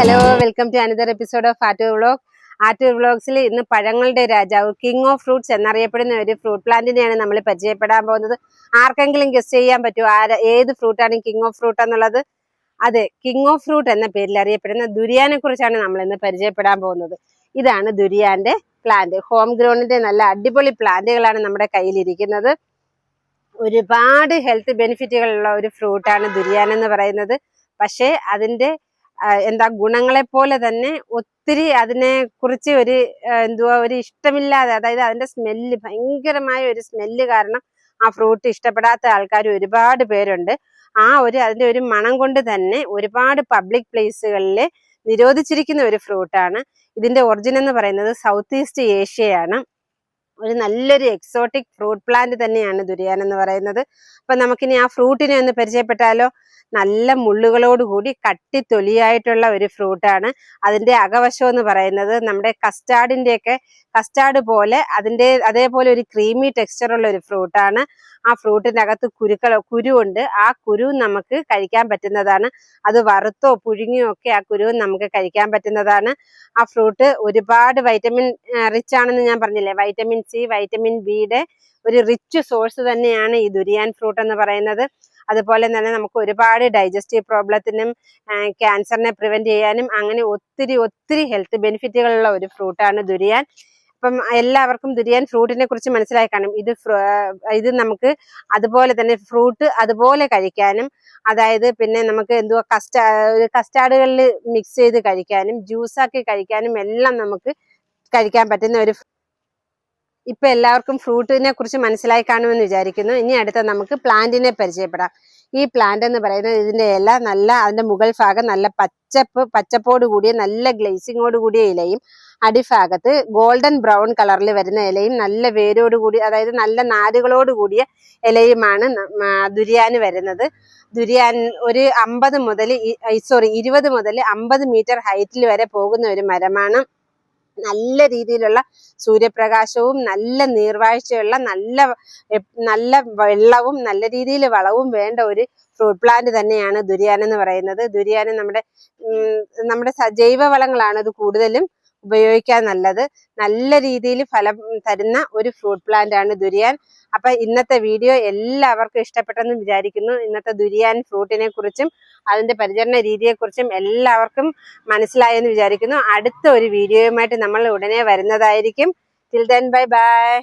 Hello welcome to another episode of Aattu vlog Aattu വ്ളോഗ്സിൽ ഇന്ന് പഴങ്ങളുടെ രാജാവ് കിങ് ഓഫ് ഫ്രൂട്ട്സ് എന്നറിയപ്പെടുന്ന ഒരു ഫ്രൂട്ട് പ്ലാന്റിനെയാണ് നമ്മൾ പരിചയപ്പെടാൻ പോകുന്നത്. ആർക്കെങ്കിലും ഗസ്റ്റ് ചെയ്യാൻ പറ്റുമോ? ആര ഏത് ഫ്രൂട്ടാണ് കിങ് ഓഫ് ഫ്രൂട്ട് എന്നുള്ളത്? അതെ കിങ് ഓഫ് ഫ്രൂട്ട് എന്ന പേരിൽ അറിയപ്പെടുന്ന ദുരിയാനെ കുറിച്ചാണ് നമ്മൾ ഇന്ന് പരിചയപ്പെടാൻ പോകുന്നത്. ഇതാണ് ദുരിയാന്റെ പ്ലാന്റ് ഹോം ഗ്രൗണ്ടിന്റെ നല്ല അടിപൊളി പ്ലാന്റുകളാണ് നമ്മുടെ കയ്യിലിരിക്കുന്നത്. ഒരുപാട് ഹെൽത്ത് ബെനിഫിറ്റുകളുള്ള ഒരു ഫ്രൂട്ടാണ് ദുരിയാൻ എന്ന് പറയുന്നത്. പക്ഷേ അതിന്റെ ആ, എന്താ ഗുണങ്ങളെ പോലെ തന്നെ ഒത്തിരി അതിനെ കുറിച്ച് ഒരു എന്തുവാ ഒരു ഇഷ്ടമില്ലാതെ അതായത് അതിന്റെ സ്മെല്ല് ഭയങ്കരമായ ഒരു സ്മെല്ല് കാരണം ആ ഫ്രൂട്ട് ഇഷ്ടപ്പെടാത്ത ആൾക്കാർ ഒരുപാട് പേരുണ്ട്. ആ ഒരു അതിന്റെ ഒരു മണം കൊണ്ട് തന്നെ ഒരുപാട് പബ്ലിക് പ്ലേസുകളിൽ നിരോധിച്ചിരിക്കുന്ന ഒരു ഫ്രൂട്ടാണ്. ഇതിന്റെ ഒറിജിൻ എന്ന് പറയുന്നത് സൗത്ത് ഈസ്റ്റ് ഏഷ്യയാണ്. ഒരു നല്ലൊരു എക്സോട്ടിക് ഫ്രൂട്ട് പ്ലാന്റ് തന്നെയാണ് ദുരിയാൻ എന്ന് പറയുന്നത്. അപ്പൊ നമുക്കിനി ആ ഫ്രൂട്ടിനെ ഒന്ന് പരിചയപ്പെട്ടാലോ? നല്ല മുള്ളുകളോട് കൂടി കട്ടിത്തൊലിയായിട്ടുള്ള ഒരു ഫ്രൂട്ടാണ് അതിന്റെ അകവശം എന്ന് പറയുന്നത് നമ്മുടെ കസ്റ്റാർഡിന്റെ ഒക്കെ കസ്റ്റാർഡ് പോലെ അതിന്റെ അതേപോലെ ഒരു ക്രീമി ടെക്സ്ചർ ഉള്ള ഒരു ഫ്രൂട്ടാണ് ആ ഫ്രൂട്ടിനകത്ത് അകത്ത് കുരുക്കൾ കുരുവുണ്ട്. ആ കുരു നമുക്ക് കഴിക്കാൻ പറ്റുന്നതാണ്. അത് വറുത്തോ പുഴുങ്ങിയോ ഒക്കെ ആ കുരു നമുക്ക് കഴിക്കാൻ പറ്റുന്നതാണ്. ആ ഫ്രൂട്ട് ഒരുപാട് വൈറ്റമിൻ റിച്ച് ആണെന്ന് ഞാൻ പറഞ്ഞില്ലേ? വൈറ്റമിൻ സി വൈറ്റമിൻ ബിയുടെ ഒരു റിച്ച് സോഴ്സ് തന്നെയാണ് ഈ ദുരിയാൻ ഫ്രൂട്ട് എന്ന് പറയുന്നത്. അതുപോലെ തന്നെ നമുക്ക് ഒരുപാട് ഡൈജസ്റ്റീവ് പ്രോബ്ലത്തിനും ക്യാൻസറിനെ പ്രിവെന്റ് ചെയ്യാനും അങ്ങനെ ഒത്തിരി ഒത്തിരി ഹെൽത്ത് ബെനിഫിറ്റുകളുള്ള ഒരു ഫ്രൂട്ടാണ് ദുരിയാൻ അപ്പം എല്ലാവർക്കും ദുരിയാൻ ഫ്രൂട്ടിനെ കുറിച്ച് മനസ്സിലായി കാണും. ഇത് ഇത് നമുക്ക് അതുപോലെ തന്നെ ഫ്രൂട്ട് അതുപോലെ കഴിക്കാനും അതായത് പിന്നെ നമുക്ക് എന്തുവാ കസ്റ്റാ കസ്റ്റാർഡുകളിൽ മിക്സ് ചെയ്ത് കഴിക്കാനും ജ്യൂസാക്കി കഴിക്കാനും എല്ലാം നമുക്ക് കഴിക്കാൻ പറ്റുന്ന ഒരു ഇപ്പൊ എല്ലാവർക്കും ഫ്രൂട്ടിനെ കുറിച്ച് മനസ്സിലായി കാണുമെന്ന് വിചാരിക്കുന്നു. ഇനി അടുത്ത നമുക്ക് പ്ലാന്റിനെ പരിചയപ്പെടാം. ഈ പ്ലാന്റ് എന്ന് പറയുന്നത് ഇതിന്റെ ഇല നല്ല അതിന്റെ മുകൾ ഭാഗം നല്ല പച്ചപ്പ് പച്ചപ്പോട് കൂടിയ നല്ല ഗ്ലേസിങ്ങോട് കൂടിയ ഇലയും അടിഭാഗത്ത് ഗോൾഡൻ ബ്രൗൺ കളറിൽ വരുന്ന ഇലയും നല്ല വേരോട് കൂടി അതായത് നല്ല നാരുകളോട് കൂടിയ ഇലയുമാണ് ദുരിയാന് വരുന്നത്. ദുരിയാൻ ഒരു അമ്പത് മുതൽ സോറി ഇരുപത് മുതൽ അമ്പത് മീറ്റർ ഹൈറ്റിൽ വരെ പോകുന്ന ഒരു മരമാണ്. നല്ല രീതിയിലുള്ള സൂര്യപ്രകാശവും നല്ല നീർവാഴ്ചയുള്ള നല്ല നല്ല വെള്ളവും നല്ല രീതിയിൽ വളവും വേണ്ട ഒരു ഫ്രൂട്ട് പ്ലാന്റ് തന്നെയാണ് ദുരിയാൻ എന്ന് പറയുന്നത്. ദുരിയാൻ നമ്മുടെ നമ്മുടെ ജൈവ വളങ്ങളാണ് അത് കൂടുതലും ഉപയോഗിക്കാൻ നല്ലത്. നല്ല രീതിയിൽ ഫലം തരുന്ന ഒരു ഫ്രൂട്ട് പ്ലാന്റ് ആണ് ദുരിയാൻ. അപ്പൊ ഇന്നത്തെ വീഡിയോ എല്ലാവർക്കും ഇഷ്ടപ്പെട്ടെന്ന് വിചാരിക്കുന്നു. ഇന്നത്തെ ദുരിയാൻ ഫ്രൂട്ടിനെ കുറിച്ചും അതിന്റെ പരിചരണ രീതിയെക്കുറിച്ചും എല്ലാവർക്കും മനസ്സിലായെന്ന് വിചാരിക്കുന്നു. അടുത്ത ഒരു വീഡിയോയുമായിട്ട് നമ്മൾ ഉടനെ വരുന്നതായിരിക്കും. Till then bye bye